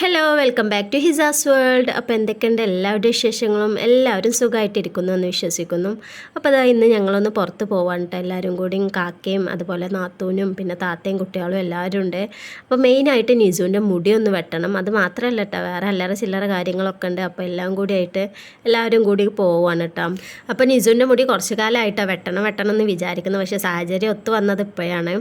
Hello welcome back to Hisas world അപ്പോൾ എന്തൊക്കെയുണ്ട് എല്ലാവരുടെ വിശേഷങ്ങളും? എല്ലാവരും സുഖമായിട്ടിരിക്കുന്നു എന്ന് വിശ്വസിക്കുന്നു. അപ്പോൾ അതാ ഇന്ന് ഞങ്ങളൊന്ന് പുറത്ത് പോകാനിട്ട് എല്ലാവരും കൂടിയും കാക്കയും അതുപോലെ നാത്തൂനും പിന്നെ താത്തയും കുട്ടികളും എല്ലാവരും ഉണ്ട്. അപ്പോൾ മെയിനായിട്ട് നിസുവിന്റെ മുടി ഒന്ന് വെട്ടണം. അത് മാത്രമല്ല കേട്ടോ വേറെ അല്ലറ ചില്ലറ കാര്യങ്ങളൊക്കെ ഉണ്ട്. അപ്പോൾ എല്ലാം കൂടി ആയിട്ട് എല്ലാവരും കൂടി പോവാണ് കേട്ടോ അപ്പോൾ നിസുവിന്റെ മുടി കുറച്ച് കാലമായിട്ടാണ് വെട്ടണം വെട്ടണം എന്ന് വിചാരിക്കുന്നു. പക്ഷേ സാഹചര്യം ഒത്തു വന്നത് ഇപ്പോഴാണ്.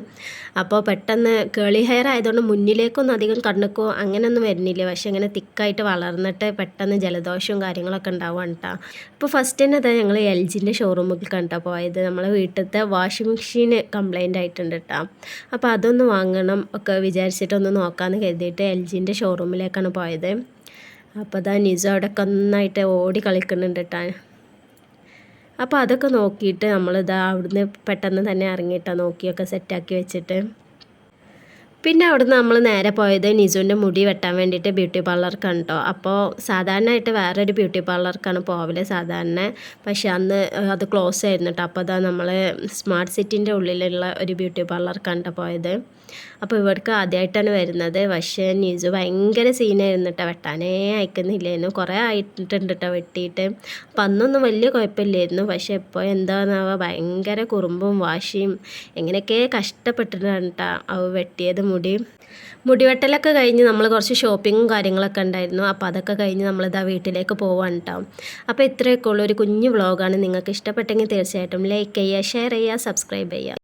അപ്പോൾ പെട്ടെന്ന് കേളി ഹെയർ ആയതുകൊണ്ട് മുന്നിലേക്കൊന്നും അധികം കണ്ണുക്കോ അങ്ങനെയൊന്നും വരുന്നില്ല പക്ഷേ ഇങ്ങനെ തിക്കായിട്ട് വളർന്നിട്ട് പെട്ടെന്ന് ജലദോഷവും കാര്യങ്ങളൊക്കെ ഉണ്ടാവുകയാണ് കേട്ടോ. അപ്പോൾ ഫസ്റ്റ് തന്നെ അതാ ഞങ്ങൾ എൽ ജിന്റെ ഷോറൂമിൽ കണ്ടോ പോയത്. നമ്മളെ വീട്ടിലത്തെ വാഷിംഗ് മെഷീൻ കംപ്ലൈന്റ് ആയിട്ടുണ്ട് കേട്ടോ. അപ്പോൾ അതൊന്ന് വാങ്ങണം ഒക്കെ വിചാരിച്ചിട്ടൊന്ന് നോക്കാമെന്ന് കരുതിയിട്ട് എൽ ജിന്റെ ഷോറൂമിലേക്കാണ് പോയത്. അപ്പോൾ അതാ നിജം അവിടെ നന്നായിട്ട് ഓടി കളിക്കുന്നുണ്ട് കേട്ടോ. അപ്പോൾ അതൊക്കെ നോക്കിയിട്ട് നമ്മളിതാ അവിടുന്ന് പെട്ടെന്ന് തന്നെ ഇറങ്ങിയിട്ടാണ് നോക്കിയൊക്കെ സെറ്റാക്കി വെച്ചിട്ട്. പിന്നെ അവിടുന്ന് നമ്മൾ നേരെ പോയത് നിജുവിന്റെ മുടി വെട്ടാൻ വേണ്ടിയിട്ട് ബ്യൂട്ടി പാർലർ കേട്ടോ അപ്പോൾ സാധാരണയായിട്ട് വേറൊരു ബ്യൂട്ടി പാർലർക്കാണ് പോവൽ സാധാരണ. പക്ഷേ അന്ന് അത് ക്ലോസ് ആയിരുന്നു കേട്ടോ അപ്പോൾ അതാ നമ്മൾ സ്മാർട്ട് സിറ്റിന്റെ ഉള്ളിലുള്ള ഒരു ബ്യൂട്ടി പാർലർ കേട്ടോ പോയത്. അപ്പോൾ ഇവർക്ക് ആദ്യമായിട്ടാണ് വരുന്നത്. പക്ഷേ നിജു ഭയങ്കര സീനായിരുന്നു കേട്ടോ വെട്ടാനേ അയക്കുന്നില്ലായിരുന്നു കുറേ ആയിട്ടുണ്ട് കേട്ടോ വെട്ടിയിട്ട്. അപ്പം അന്നൊന്നും വലിയ കുഴപ്പമില്ലായിരുന്നു. പക്ഷേ ഇപ്പോൾ എന്താണെന്നാവുക ഭയങ്കര കുറുമ്പും വാശിയും എങ്ങനെയൊക്കെ കഷ്ടപ്പെട്ടിട്ടാണ് കേട്ടോ അവ വെട്ടിയത് മുടി മുടിവെട്ടലൊക്കെ കഴിഞ്ഞ് നമ്മൾ കുറച്ച് ഷോപ്പിങ്ങും കാര്യങ്ങളൊക്കെ ഉണ്ടായിരുന്നു. അപ്പോൾ അതൊക്കെ കഴിഞ്ഞ് നമ്മളിതാ വീട്ടിലേക്ക് പോകാൻ കേട്ടോ അപ്പോൾ ഇത്രയൊക്കെ ഉള്ളൊരു കുഞ്ഞു വ്ളോഗാണ് നിങ്ങൾക്ക് ഇഷ്ടപ്പെട്ടെങ്കിൽ തീർച്ചയായിട്ടും ലൈക്ക് ചെയ്യുക ഷെയർ ചെയ്യുക സബ്സ്ക്രൈബ് ചെയ്യുക.